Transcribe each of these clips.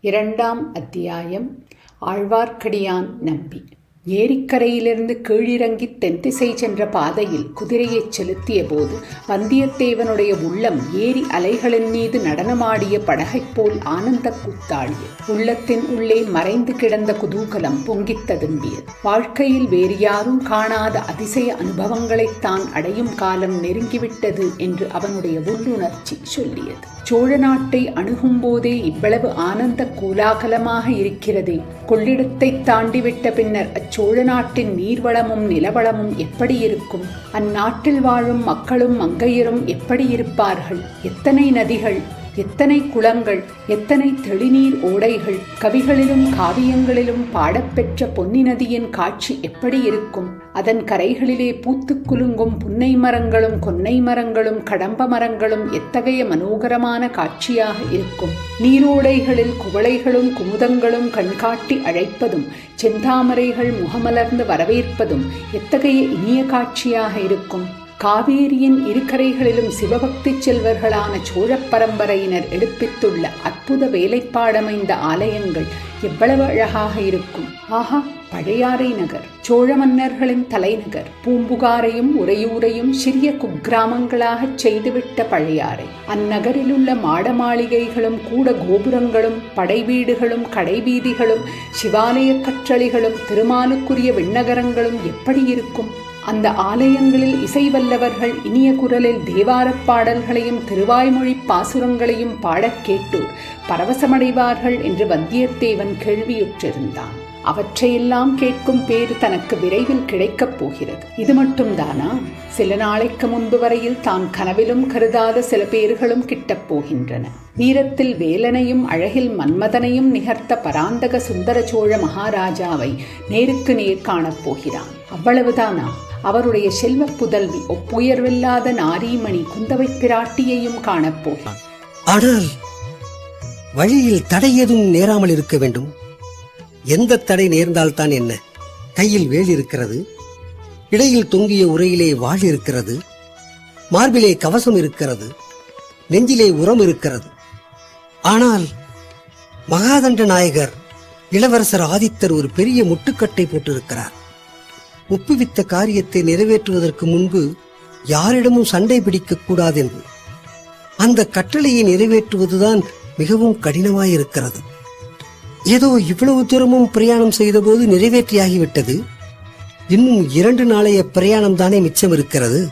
இரண்டாம் அத்தியாயம். ஆழ்வார்க்கடியான் நம்பி. ஏரிக்கரையிலிருந்து கீழிறங்கி தென்திசை சென்ற பாதையில் குதிரையைச் செலுத்திய போது வந்தியத்தேவனுடைய உள்ளம் ஏரி அலைகளின் மீது நடனமாடிய படகைப் போல் ஆனந்த கூத்தாடிய உள்ளத்தின் உள்ளே மறைந்து கிடந்த குதூகலம் பொங்கித் ததும்பியது. வாழ்க்கையில் வேறு யாரும் காணாத அதிசய அனுபவங்களைத் தான் அடையும் காலம் நெருங்கிவிட்டது என்று அவனுடைய உள்ளுணர்ச்சி சொல்லியது. சோழ நாட்டை அணுகும் போதே இவ்வளவு ஆனந்த கோலாகலமாக இருக்கிறதே. கொள்ளிடத்தை தாண்டிவிட்ட பின்னர் சோழ நாட்டின் நீர்வளமும் நிலவளமும் எப்படி இருக்கும் அந்நாட்டில் வாழும் மக்களும் மங்கையரும் எப்படி இருப்பார்கள் எத்தனை நதிகள்? எத்தனை குளங்கள் எத்தனை தெளிநீர் ஓடைகள் கவிகளிலும் காவியங்களிலும் பாடப்பெற்ற பொன்னி நதியின் காட்சி எப்படி இருக்கும்? அதன் கரைகளிலே பூத்து குலுங்கும் புன்னை மரங்களும் கொன்னை மரங்களும் கடம்ப மரங்களும் எத்தகைய மனோகரமான காட்சியாக இருக்கும்? நீரோடைகளில் குவளைகளும் குமுதங்களும் கண்காட்டி அழைப்பதும் செந்தாமரைகள் முகமலர்ந்து வரவேற்பதும் எத்தகைய இனிய காட்சியாக இருக்கும்? காவேரியின் இருக்கரைகளிலும் சிவபக்தி செல்வர்களான சோழப் பரம்பரையினர் எடுப்பித்துள்ள அற்புத வேலைப்பாடமைந்த ஆலயங்கள் எவ்வளவு அழகாக இருக்கும். ஆஹா பழையாறை நகர். சோழ மன்னர்களின் தலைநகர். பூம்புகாரையும் உறையூரையும் சிறிய குக்கிராமங்களாகச் செய்துவிட்ட பழையாறை. அந்நகரிலுள்ள மாட மாளிகைகளும் கூட கோபுரங்களும் படைவீடுகளும் கடைவீதிகளும் சிவாலய கற்றளிகளும் திருமாலுக்குரிய விண்ணகரங்களும் எப்படி இருக்கும்? அந்த ஆலயங்களில் இசை வல்லவர்கள் இனிய குரலில் தேவாரப் பாடல்களையும் திருவாய்மொழி பாசுரங்களையும் பாடக் கேட்டோர் பரவசமடைவார்கள் என்று வந்தியத்தேவன் கேள்வியுற்றிருந்தான். அவற்றையெல்லாம் கேட்கும் பேர் தனக்கு விரைவில் கிடைக்கப் போகிறது. இது மட்டும்தானா? சில நாளைக்கு முன்பு வரையில் தான் கனவிலும் கருதாத சில பேர்களும் கிட்டப் போகின்றன. வீரத்தில் வேலனையும் அழகில் மன்மதனையும் நிகர்த்த பராந்தக சுந்தர சோழ மகாராஜாவை நேருக்கு நேர் காணப் போகிறான். அவ்வளவுதானா? அவருடைய செல்வ புதல்வி ஒப்புயர்வில்லாத நாரீமணி குந்தவை பிராட்டியையும் காணப்போகிறான். ஆனால் வழியில் தடை எதுவும் நேராமல் இருக்க வேண்டும். எந்த தடை நேர்ந்தால்தான் என்ன? கையில் வேல் இருக்கிறது இடையில் தொங்கிய உரையிலே வாழ் இருக்கிறது மார்பிலே கவசம் இருக்கிறது நெஞ்சிலே உரம் இருக்கிறது. ஆனால் மகாதண்ட நாயகர் இளவரசர் ஆதித்தர் ஒரு பெரிய முட்டுக்கட்டை போட்டிருக்கிறார். ஒப்புவித்த காரியத்தை நிறைவேற்றுவதற்கு முன்பு யாரிடமும் சண்டை பிடிக்கக் என்று அந்த கட்டளையை நிறைவேற்றுவதுதான் மிகவும் கடினமாயிருக்கிறது. ஏதோ இவ்வளவு தூரமும் பிரயாணம் செய்தபோது நிறைவேற்றியாகிவிட்டது. இன்னும் இரண்டு நாளைய பிரயாணம் தானே மிச்சம் இருக்கிறது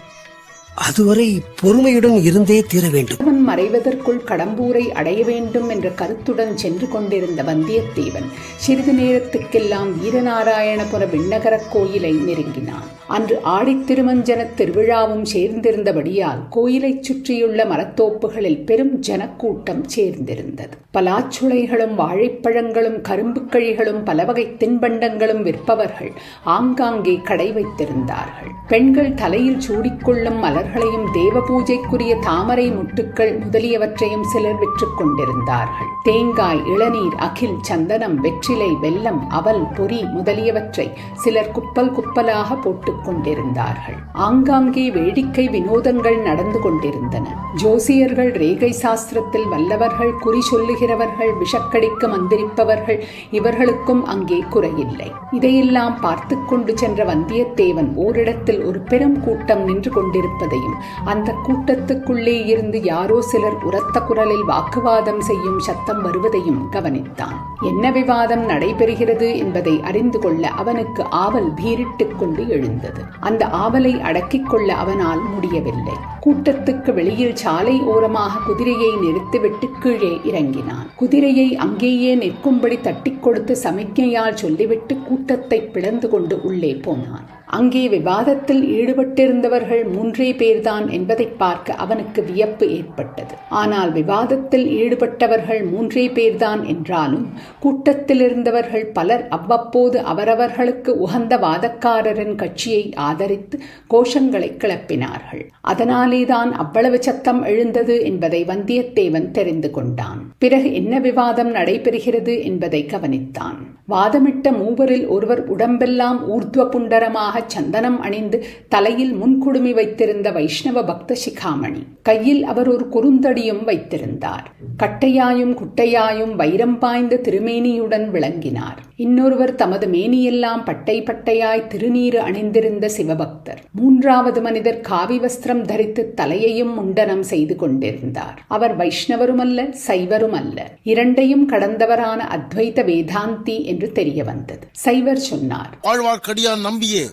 அதுவரை பொறுமையுடன் இருந்தே தீர வேண்டும். அவன் மறைவதற்குள் கடம்பூரை அடைய வேண்டும் என்ற கருத்துடன் சென்று கொண்டிருந்த வந்தியத்தேவன் சிறிது நேரத்துக்கெல்லாம் வீரநாராயணபுர விண்ணகரக் கோயிலை நெருங்கினான். அன்று ஆடித் திருமஞ்சன திருவிழாவும் சேர்ந்திருந்தபடியால் கோயிலைச் சுற்றியுள்ள மரத்தோப்புகளில் பெரும் ஜனக்கூட்டம் சேர்ந்திருந்தது. பலாச்சுளைகளும் வாழைப்பழங்களும் கரும்புக்கழிகளும் பலவகை தின்பண்டங்களும் விற்பவர்கள் ஆங்காங்கே கடை வைத்திருந்தார்கள். பெண்கள் தலையில் சூடிக்கொள்ளும் மலர்களையும் தேவ பூஜைக்குரிய தாமரை முட்டுக்கள் முதலியவற்றையும் சிலர் விற்றுக் கொண்டிருந்தார்கள். தேங்காய் இளநீர் அகில் சந்தனம் வெற்றிலை வெல்லம் அவல் பொறி முதலியவற்றை சிலர் குப்பல் குப்பலாக போட்டுக் கொண்டிருந்தார்கள். ஆங்காங்கே வேடிக்கை வினோதங்கள் நடந்து கொண்டிருந்தன. ஜோசியர்கள் ரேகை சாஸ்திரத்தில் வல்லவர்கள் குறி சொல்லுகிற சொல்லுகிறவர்கள் விஷக்கடிக்க மந்திரிப்பவர்கள் இவர்களுக்கும் அங்கே குறையில்லை இதையெல்லாம் பார்த்து கொண்டு சென்ற வந்தியத்தேவன் ஓரிடத்தில் ஒரு பெரும் கூட்டம் நின்று கொண்டிருப்பதையும் அந்த கூட்டத்துக்குள்ளே இருந்து யாரோ சிலர் உரத்த குரலில் வாக்குவாதம் செய்யும் சத்தம் வருவதையும் கவனித்தான். என்ன விவாதம் நடைபெறுகிறது என்பதை அறிந்து கொள்ள அவனுக்கு ஆவல் பீரிட்டுக் கொண்டு எழுந்தது. அந்த ஆவலை அடக்கிக் கொள்ள அவனால் முடியவில்லை. கூட்டத்துக்கு வெளியில் சாலை ஓரமாக குதிரையை நிறுத்திவிட்டு கீழே இறங்கினான். குதிரையை அங்கேயே நிற்கும்படி தட்டிக் கொடுத்து சமிக்ஞையால் சொல்லிவிட்டு கூட்டத்தை பிளந்து கொண்டு உள்ளே போனான். அங்கே விவாதத்தில் ஈடுபட்டிருந்தவர்கள் மூன்றே பேர்தான் என்பதை பார்க்க அவனுக்கு வியப்பு ஏற்பட்டது. ஆனால் விவாதத்தில் ஈடுபட்டவர்கள் மூன்றே பேர்தான் என்றாலும் கூட்டத்தில் இருந்தவர்கள் பலர் அவ்வப்போது அவரவர்களுக்கு உகந்த வாதக்காரரின் கட்சியை ஆதரித்து கோஷங்களை கிளப்பினார்கள். அதனாலேதான் அவ்வளவு சத்தம் எழுந்தது என்பதை வந்தியத்தேவன் தெரிந்து கொண்டான். பிறகு என்ன விவாதம் நடைபெறுகிறது என்பதை கவனித்தான். வாதமிட்ட மூவரில் ஒருவர் உடம்பெல்லாம் ஊர்த்வ புண்டரமாக அலங்காரமாக சந்தனம் அணிந்து தலையில் முன்குடுமி வைத்திருந்த வைஷ்ணவ பக்த சிகாமணி. கையில் அவர் ஒரு குறுந்தடியும் வைத்திருந்தார். கட்டையாயும் குட்டையாயும் வைரம் பாய்ந்த திருமேனியுடன் விளங்கினார். இன்னொருவர் தமது மேனியெல்லாம் பட்டை பட்டையாய் திருநீறு அணிந்திருந்த சிவபக்தர். மூன்றாவது மனிதர் காவி வஸ்திரம் தரித்து தலையையும் முண்டனம் செய்து கொண்டிருந்தார். அவர் வைஷ்ணவருமல்ல சைவருமல்ல. இரண்டையும் கடந்தவரான அத்வைத வேதாந்தி என்று தெரிய வந்தது சைவர் சொன்னார் ஆழ்வார்க்கடியான் நம்பியே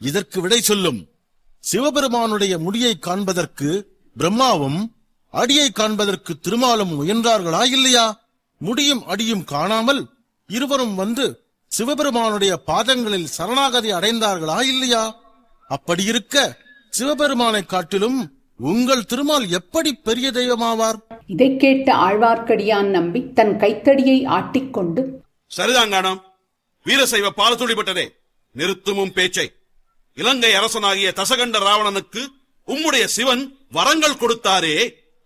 இதற்கு விடை சொல்லும். சிவபெருமானுடைய முடியை காண்பதற்கு பிரம்மாவும் அடியை காண்பதற்கு திருமாலும் முயன்றார்களா இல்லையா? முடியும் அடியும் காணாமல் இருவரும் வந்து சிவபெருமானுடைய பாதங்களில் சரணாகதி அடைந்தார்களா இல்லையா? அப்படி இருக்க சிவபெருமானைக் காட்டிலும் உங்கள் திருமால் எப்படி பெரிய தெய்வமாவார்? இதைக் கேட்ட ஆழ்வார்க்கடியான் நம்பி தன் கைத்தடியை ஆட்டிக்கொண்டு சரிதாங்கானம் வீரசைவ பாலத்துடிபட்டதே நிறுத்துமும் பேச்சை. இலங்கை அரசனாகிய தசகண்ட ராவணனுக்கு உம்முடைய சிவன் வரங்கள் கொடுத்தாரே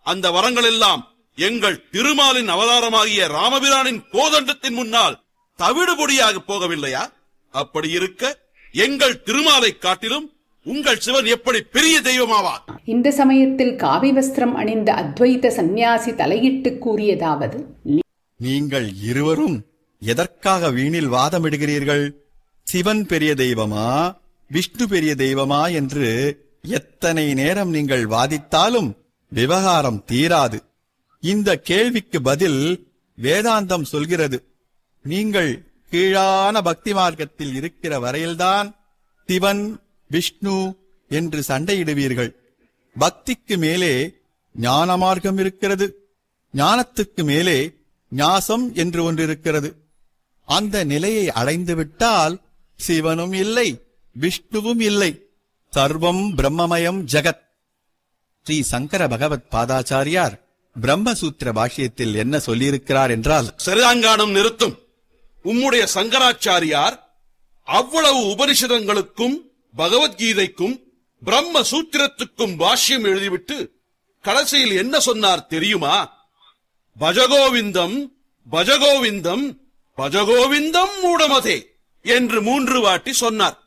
அந்த வரங்கள் எல்லாம் எங்கள் திருமாலின் அவதாரமாகிய ராமபிரானின் கோதண்டத்தின் முன்னால் தவிடுபொடியாக போகவில்லையா? அப்படி இருக்க எங்கள் திருமாலை காட்டிலும் உங்கள் சிவன் எப்படி பெரிய தெய்வமாவார்? இந்த சமயத்தில் காவி வஸ்திரம் அணிந்த அத்வைத சந்நியாசி தலையிட்டு கூறியதாவது நீங்கள் இருவரும் எதற்காக வீணில் வாதமிடுகிறீர்கள்? சிவன் பெரிய தெய்வமா? விஷ்ணு பெரிய தெய்வமா என்று எத்தனை நேரம் நீங்கள் வாதித்தாலும் விவகாரம் தீராது. இந்த கேள்விக்கு பதில் வேதாந்தம் சொல்கிறது. நீங்கள் கீழான பக்தி மார்க்கத்தில் இருக்கிற வரையில்தான் சிவன் விஷ்ணு என்று சண்டையிடுவீர்கள். பக்திக்கு மேலே ஞான மார்க்கம் இருக்கிறது. ஞானத்துக்கு மேலே ஞாசம் என்று ஒன்று இருக்கிறது. அந்த நிலையை அடைந்துவிட்டால் சிவனும் இல்லை. விஷ்ணுவும் இல்லை. சர்வம் பிரம்மமயம் ஜகத். ஸ்ரீ சங்கர பகவத் பாதாச்சாரியார் பிரம்மசூத்திர பாஷ்யத்தில் என்ன சொல்லியிருக்கிறார் என்றால் சிறுதாங்கானம் நிறுத்தும். உம்முடைய சங்கராச்சாரியார் அவ்வளவு உபனிஷதங்களுக்கும் பகவத்கீதைக்கும் பிரம்ம சூத்திரத்துக்கும் பாஷ்யம் எழுதிவிட்டு கடைசியில் என்ன சொன்னார் தெரியுமா? பஜகோவிந்தம் பஜகோவிந்தம் பஜகோவிந்தம் மூடமதே என்று மூன்று வாட்டி சொன்னார்.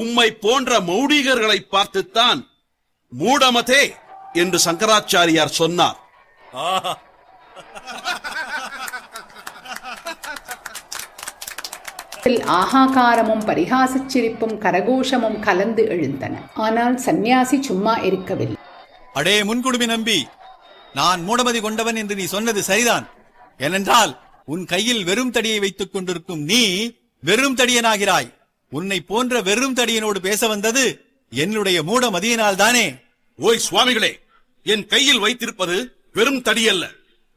உம்மை போன்ற மௌடிகர்களை பார்த்துத்தான் மூடமதே என்று சங்கராச்சாரியார் சொன்னார். ஆகாகாரமும் பரிகாசச் சிரிப்பும் கரகோஷமும் கலந்து எழுந்தன. ஆனால் சந்நியாசி சும்மா இருக்கவில்லை. அடே முன்குடுமி நம்பி நான் மூடமதி கொண்டவன் என்று நீ சொன்னது சரிதான். ஏனென்றால் உன் கையில் வெறும் தடியை வைத்துக் கொண்டிருக்கும் நீ வெறும் தடியனாகிறாய். உன்னை போன்ற வெறும் தடியனோடு பேச வந்தது என்னுடைய மூடமதியினால் தானே? ஓய் சுவாமிகளே என் கையில் வைத்திருப்பது வெறும் தடியல்ல.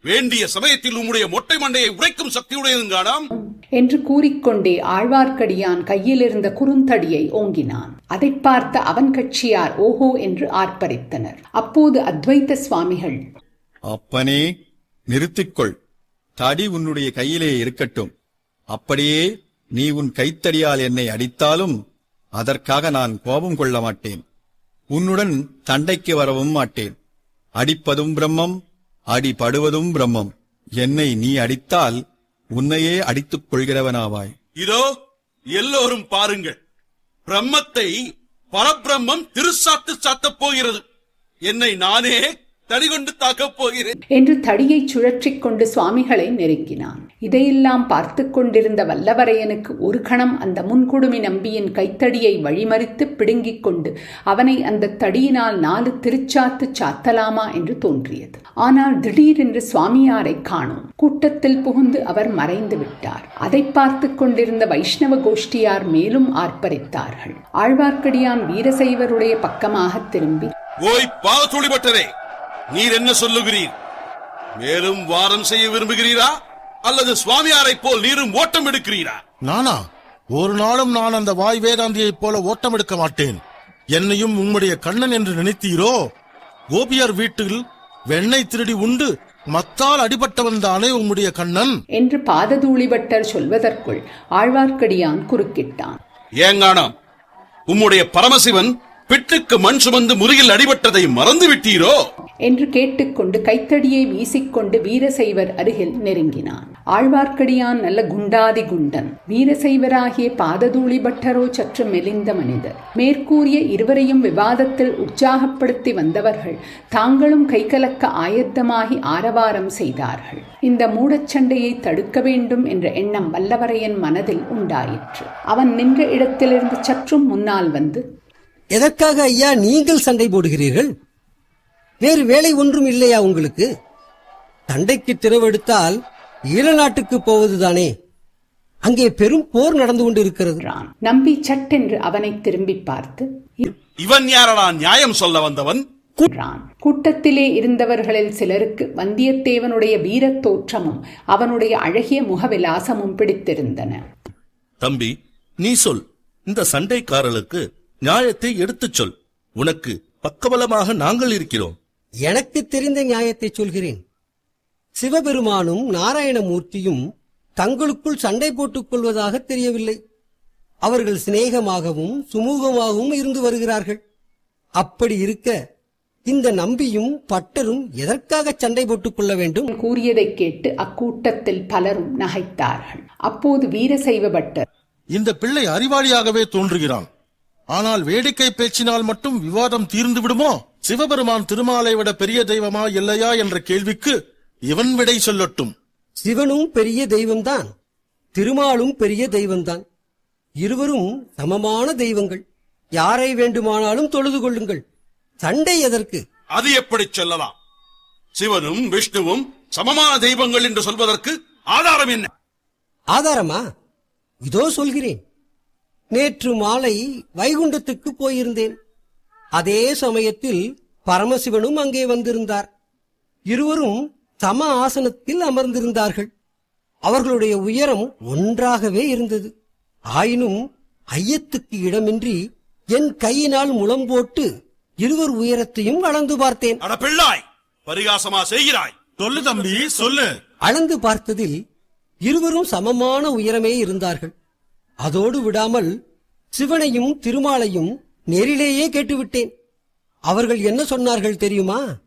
வேண்டிய சமயத்தில் உம்முடைய மொட்டை மண்டையை உடைக்கும் சக்தியுடையதுங்கானாம் என்று கூறிக்கொண்டே ஆழ்வார்க்கடியான் கையிலிருந்த குறுந்தடியை ஓங்கினான். அதைப் பார்த்த அவன் கட்சியார் ஓஹோ என்று ஆர்ப்பரித்தனர். அப்போது அத்வைத சுவாமிகள் அப்பனே நிறுத்திக்கொள். தடி உன்னுடைய கையிலே இருக்கட்டும். அப்படியே நீ உன் கைத்தடியால் என்னை அடித்தாலும் அதற்காக நான் கோபம் கொள்ள மாட்டேன். உன்னுடன் தண்டைக்கு வரவும் மாட்டேன். அடிப்பதும் பிரம்மம் அடிபடுவதும் பிரம்மம். என்னை நீ அடித்தால் உன்னையே அடித்துக் கொள்கிறவனாவாய். இதோ எல்லோரும் பாருங்கள். பிரம்மத்தை பரபிரம்மம் திருசாத்து சாத்தப் போகிறது. என்னை நானே தடிகொண்டு தாக்கப் போகிறேன். என்று தடியை சுழற்றிக் கொண்டு சுவாமிகளை நெருங்கினான் இதையெல்லாம் பார்த்து கொண்டிருந்த வல்லவரையனுக்கு ஒரு கணம் அந்த முன்குடுமி நம்பியின் கைத்தடியை வழிமறித்து பிடுங்கிக் கொண்டு அவனை அந்த தடியினால் நாலு திருச்சாத்து சாத்தலாமா என்று தோன்றியது. ஆனால் திடீரென்று சுவாமியாரை காணோம். கூட்டத்தில் புகுந்து அவர் மறைந்து விட்டார். அதை பார்த்து கொண்டிருந்த வைஷ்ணவ கோஷ்டியார் மேலும் ஆர்ப்பரித்தார்கள். ஆழ்வார்க்கடியான் வீரசைவருடைய பக்கமாக திரும்பி ஓய் பாலத்துளிபட்டரே நீர் என்ன சொல்லுகிறீர்? மேலும் வாரம் செய்ய விரும்புகிறீரா? அல்லது சுவாமியாரைப் போல் நீரும் ஓட்டம் எடுக்கிறீரா? நானா? ஒரு நாளும் நான் அந்த வாய் வேதாந்தியைப் போல ஓட்டம் எடுக்க மாட்டேன். என்னையும் உம்முடைய கண்ணன் என்று நினைத்தீரோ? கோபியர் வீட்டில் வெண்ணெய் திருடி உண்டு மத்தால் அடிபட்டவன் தானே உம்முடைய கண்ணன். என்று பாததூளிபட்டர் சொல்வதற்குள் ஆழ்வார்க்கடியான் குறுக்கிட்டான். ஏங்கானாம் உம்முடைய பரமசிவன் பிட்டுக்கு மண் சுமந்து முருகில் அடிபட்டதை மறந்து விட்டீரோ என்று கேட்டுக்கொண்டு கைத்தடியை வீசிக்கொண்டு வீரசைவர் அருகில் நெருங்கினான். ஆழ்வார்க்கடியான் நல்ல குண்டாதி குண்டன் வீரசைவராகிய பாததூளி பட்டரோ சற்று மெலிந்த மனிதர். மேற்கூறிய இருவரையும் விவாதத்தில் உற்சாகப்படுத்தி வந்தவர்கள் தாங்களும் கைகலக்க ஆயத்தமாகி ஆரவாரம் செய்தார்கள். இந்த மூடச்சண்டையை தடுக்க வேண்டும் என்ற எண்ணம் வல்லவரையன் மனதில் உண்டாயிற்று. அவன் நின்ற இடத்திலிருந்து சற்றும் முன்னால் வந்து எதற்காக ஐயா நீங்கள் சண்டை போடுகிறீர்கள்? வேறு வேலை ஒன்றும் இல்லையா உங்களுக்கு? சண்டைக்கு திறவெடுத்தால் ஈழ நாட்டுக்கு போவதுதானே? அங்கே பெரும் போர் நடந்து கொண்டிருக்கிறது. என்றான் நம்பி சட்டென்று அவனை திரும்பி பார்த்து இவன் யாரடா நியாயம் சொல்ல வந்தவன்? கூட்டத்திலே இருந்தவர்களில் சிலருக்கு வந்தியத்தேவனுடைய வீரத் தோற்றமும் அவனுடைய அழகிய முகவிலாசமும் பிடித்திருந்தன. தம்பி நீ சொல். இந்த சண்டைக்காரர்களுக்கு நியாயத்தை எடுத்துச் சொல். உனக்கு பக்கபலமாக நாங்கள் இருக்கிறோம். எனக்கு தெரிந்த நியாயத்தை சொல்கிறேன். சிவபெருமானும் நாராயணமூர்த்தியும் தங்களுக்குள் சண்டை போட்டுக் கொள்வதாக தெரியவில்லை. அவர்கள் சிநேகமாகவும் சுமூகமாகவும் இருந்து வருகிறார்கள். அப்படி இருக்க இந்த நம்பியும் பட்டரும் எதற்காக சண்டை போட்டுக் கொள்ள வேண்டும்? கூறியதைக் கேட்டு அக்கூட்டத்தில் பலரும் நகைத்தார்கள். அப்போது வீரசைவ பட்டர் இந்த பிள்ளை அறிவாளியாகவே தோன்றுகிறான். ஆனால் வேடிக்கை பேச்சினால் மட்டும் விவாதம் தீர்ந்து விடுமோ? சிவபெருமான் திருமாலை விட பெரிய தெய்வமா இல்லையா என்ற கேள்விக்கு இவன் விடை சொல்லட்டும். சிவனும் பெரிய தெய்வம்தான். திருமாலும் பெரிய தெய்வம்தான். இருவரும் சமமான தெய்வங்கள். யாரை வேண்டுமானாலும் தொழுது கொள்ளுங்கள். சண்டை எதற்கு? அது எப்படி சொல்லலாம்? சிவனும் விஷ்ணுவும் சமமான தெய்வங்கள் என்று சொல்வதற்கு ஆதாரம் என்ன? ஆதாரமா? இதோ சொல்கிறேன். நேற்று மாலை வைகுண்டத்துக்கு போயிருந்தேன். அதே சமயத்தில் பரமசிவனும் அங்கே வந்திருந்தார். இருவரும் சம ஆசனத்தில் அமர்ந்திருந்தார்கள். அவர்களுடைய உயரம் ஒன்றாகவே இருந்தது. ஆயினும் ஐயத்துக்கு இடமின்றி என் கையினால் முளம் போட்டு இருவர் உயரத்தையும் அளந்து பார்த்தேன். அட பிள்ளாய் பரிகாசமா செய்கிறாய். சொல்லு தம்பி சொல்லு. அளந்து பார்த்ததில் இருவரும் சமமான உயரமே இருந்தார்கள். அதோடு விடாமல் சிவனையும் திருமாலையும் நேரிலேயே கேட்டுவிட்டேன். அவர்கள் என்ன சொன்னார்கள் தெரியுமா?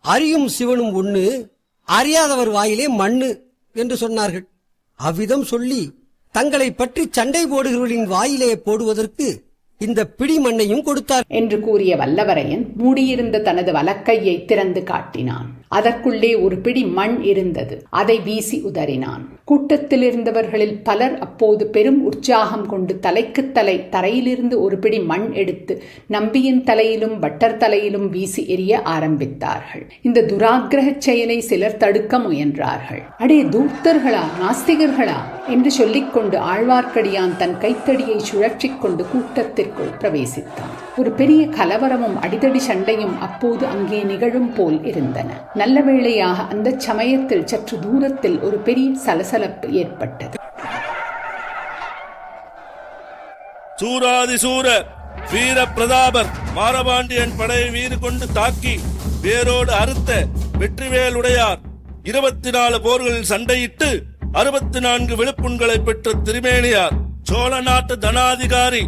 அறியும் சிவனும் ஒண்ணு அறியாதவர் வாயிலே மண்ணு என்று சொன்னார்கள். அவ்விதம் சொல்லி தங்களை பற்றி சண்டை போடுகிறவர்களின் வாயிலே போடுவதற்கு இந்த பிடி மண்ணையும் கொடுத்தார் என்று கூறிய வல்லவரையன் மூடியிருந்த தனது வலக்கையை திறந்து காட்டினான். அதற்குள்ளே ஒரு பிடி மண் இருந்தது. அதை வீசி உதறினான். கூட்டத்தில் இருந்தவர்களில் பலர் அப்போது பெரும் உற்சாகம் கொண்டு தலைக்கு தலை தரையிலிருந்து ஒரு பிடி மண் எடுத்து நம்பியின் தலையிலும் பட்டர் தலையிலும் வீசி எறிய ஆரம்பித்தார்கள். இந்த துராகிரக செயலை சிலர் தடுக்க முயன்றார்கள். அடே தூர்த்தர்களா நாஸ்திகர்களா என்று சொல்லிக்கொண்டு ஆழ்வார்க்கடியான் தன் கைத்தடியை சுழற்றிக் கொண்டு கூட்டத்திற்குள் பிரவேசித்தான். ஒரு பெரிய கலவரமும் அடிதடி சண்டையும் அப்போது அங்கே நிகழும் போல் இருந்தன. நல்ல வேளையாக அந்த சமயத்தில் சற்று தூரத்தில் ஒரு பெரிய சலசலப்பு ஏற்பட்டது. சூராதி சூர வீர பிரதாபர் மாரபாண்டியன் படையை வீறு கொண்டு தாக்கி வேரோடு அறுத்த வெற்றிவேலுடையார் இருபத்தி நாலு போர்களில் சண்டையிட்டு அறுபத்தி நான்கு விழுப்புண்களை பெற்ற திருமேனியார் சோழ நாட்டு தனாதிகாரி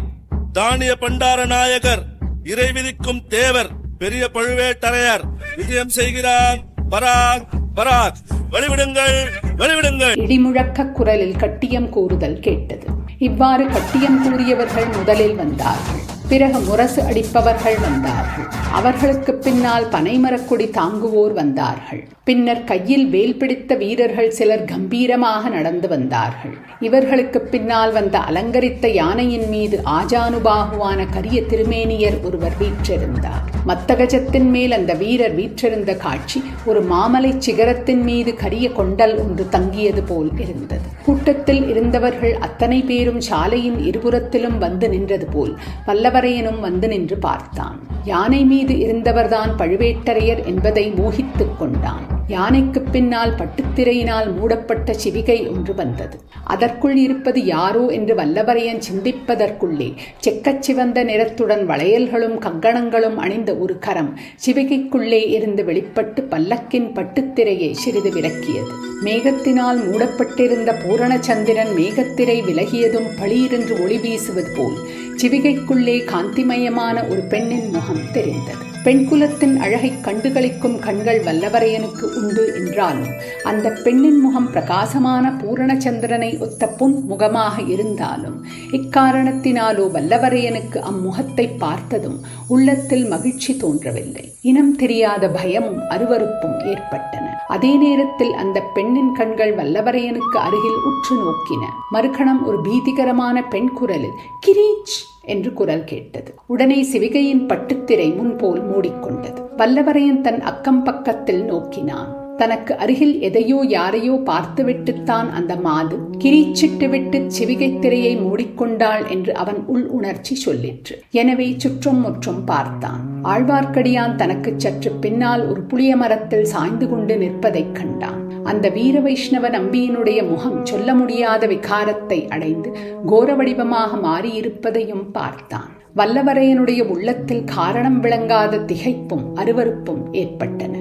தானிய பண்டார நாயகர் இறை விதிக்கும் தேவர் பெரிய பழுவேட்டரையர் விஜயம் செய்கிறார். பராக் பராக் வழிவிடுங்கள் வழிவிடுங்கள். இடிமுழக்க குரலில் கட்டியம் கூறுதல் கேட்டது. இவ்வாறு கட்டியம் கூறியவர்கள் முதலில் வந்தார்கள். பிறகு முரசு அடிப்பவர்கள் வந்தார்கள். அவர்களுக்கு பின்னால் பனைமரக்குடி தாங்குவோர் வந்தார்கள். பின்னர் கையில் வேல் பிடித்த வீரர்கள் சிலர் கம்பீரமாக நடந்து வந்தார்கள். இவர்களுக்கு பின்னால் வந்த அலங்கரித்த யானையின் மீது ஆஜானுபாகுவான கரிய திருமேனியர் ஒருவர் வீற்றிருந்தார். மத்தகஜத்தின் மேல் அந்த வீரர் வீற்றிருந்த காட்சி ஒரு மாமலை சிகரத்தின் மீது கரிய கொண்டல் ஒன்று தங்கியது போல் இருந்தது. கூட்டத்தில் இருந்தவர்கள் அத்தனை பேரும் சாலையின் இருபுறத்திலும் வந்து நின்றது போல் வல்லவரையனும் வந்து நின்று பார்த்தான். யானை மீது இருந்தவர்தான் பழுவேட்டரையர் என்பதை மோகித்துக் கொண்டான். யானைக்கு பின்னால் பட்டுத்திரையினால் மூடப்பட்ட சிவிகை ஒன்று வந்தது. அதற்குள் இருப்பது யாரோ என்று வல்லவரையன் சிந்திப்பதற்குள்ளே செக்கச் சிவந்த நிறத்துடன் வளையல்களும் கங்கணங்களும் அணிந்த ஒரு கரம் சிவிகைக்குள்ளே இருந்து வெளிப்பட்டு பல்லக்கின் பட்டுத்திரையை சிறிது விலக்கியது. மேகத்தினால் மூடப்பட்டிருந்த பூரணச்சந்திரன் மேகத்திரை விலகியதும் பளீரென்று ஒளி வீசுவது போல் சிவிகைக்குள்ளே காந்திமயமான ஒரு பெண்ணின் முகம் தெரிந்தது. பெண்குலத்தின் அழகை கண்டுகளிக்கும் கண்கள் வல்லவரையனுக்கு உண்டு என்றாலும் அந்த பெண்ணின் முகம் பிரகாசமான பூரணச்சந்திரனை ஒத்த பொன் முகமாக இருந்தாலும் இக்காரணத்தினாலோ வல்லவரையனுக்கு அம்முகத்தை பார்த்ததும் உள்ளத்தில் மகிழ்ச்சி தோன்றவில்லை. இனம் தெரியாத பயமும் அருவருப்பும் ஏற்பட்டன. அதே நேரத்தில் அந்த பெண்ணின் கண்கள் வல்லவரையனுக்கு அருகில் உற்று நோக்கின. மறுகணம் ஒரு பீதிகரமான பெண் குரலில் கிரீச்! என்று குரல் கேட்டது. உடனே சிவிகையின் பட்டுத்திரை முன்போல் மூடிக்கொண்டது. வல்லவரையன் தன் அக்கம் பக்கத்தில் நோக்கினான். தனக்கு அருகில் எதையோ யாரையோ பார்த்துவிட்டுத்தான் அந்த மாது கிரீச்சிட்டுவிட்டு சிவிகை திரையை மூடிக்கொண்டாள் என்று அவன் உள் உணர்ச்சி சொல்லிற்று. எனவே சுற்றும் முற்றும் பார்த்தான். ஆழ்வார்க்கடியான் தனக்கு சற்று பின்னால் ஒரு புளிய மரத்தில் சாய்ந்து கொண்டு நிற்பதைக் கண்டான். அந்த வீர வைஷ்ணவ நம்பியினுடைய முகம் சொல்ல முடியாத விகாரத்தை அடைந்து கோர வடிவமாக மாறியிருப்பதையும் பார்த்தான். வல்லவரையனுடைய உள்ளத்தில் காரணம் விளங்காத திகைப்பும் அருவருப்பும் ஏற்பட்டன.